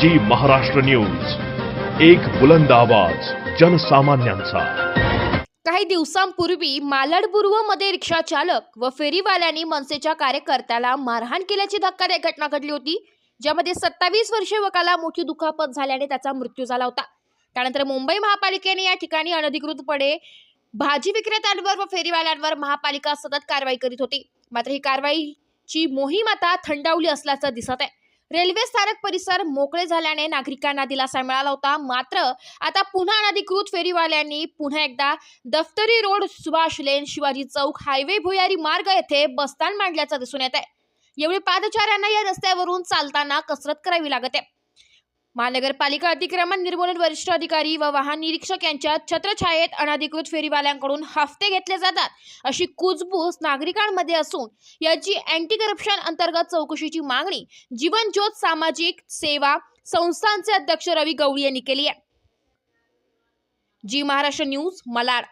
जी Maharashtra news. एक बुलंद आवाज जनसामान्यांचा. काही दिवसांपूर्वी मालाडमध्ये रिक्षा चालक व फेरीवाल्यांनी मनसेच्या कार्यकर्त्याला मारहाण केल्याची धक्कादायक घटना घडली होती ज्यामध्ये सत्तावीस वर्ष युवकाला मोठी दुखापत झाल्याने त्याचा मृत्यू झाला होता. त्यानंतर मुंबई महापालिकेने या ठिकाणी अनधिकृतपणे भाजी विक्रेत्यांवर व फेरीवाल्यांवर महापालिका सतत कारवाई करीत होती. मात्र ही कारवाईची मोहीम आता थंडावली असल्याचं दिसत आहे. रेल्वे स्थानक परिसर मोकळे झाल्याने नागरिकांना दिलासा मिळाला होता. मात्र आता पुन्हा अनधिकृत फेरीवाल्यांनी पुन्हा एकदा Daftari road Subhash lane Shivaji Chowk highway भुयारी मार्ग येथे बसस्थान मांडल्याचं दिसून येत आहे एवढी पादचाऱ्यांना या रस्त्यावरून चालताना कसरत करावी लागत. आहे महानगरपालिका अतिक्रमण निर्मूलन वरिष्ठ अधिकारी व वाहन निरीक्षक यांच्या छत्रछायेत अनधिकृत फेरीवाल्यांकडून हफ्ते घेतले जातात अशी कुजबूज नागरिकांमध्ये असून याची अँटी करप्शन अंतर्गत चौकशीची मागणी जीवन ज्योत सामाजिक सेवा संस्थांचे अध्यक्ष रवी गवळी यांनी केली आहे. जी महाराष्ट्र न्यूज मलाड.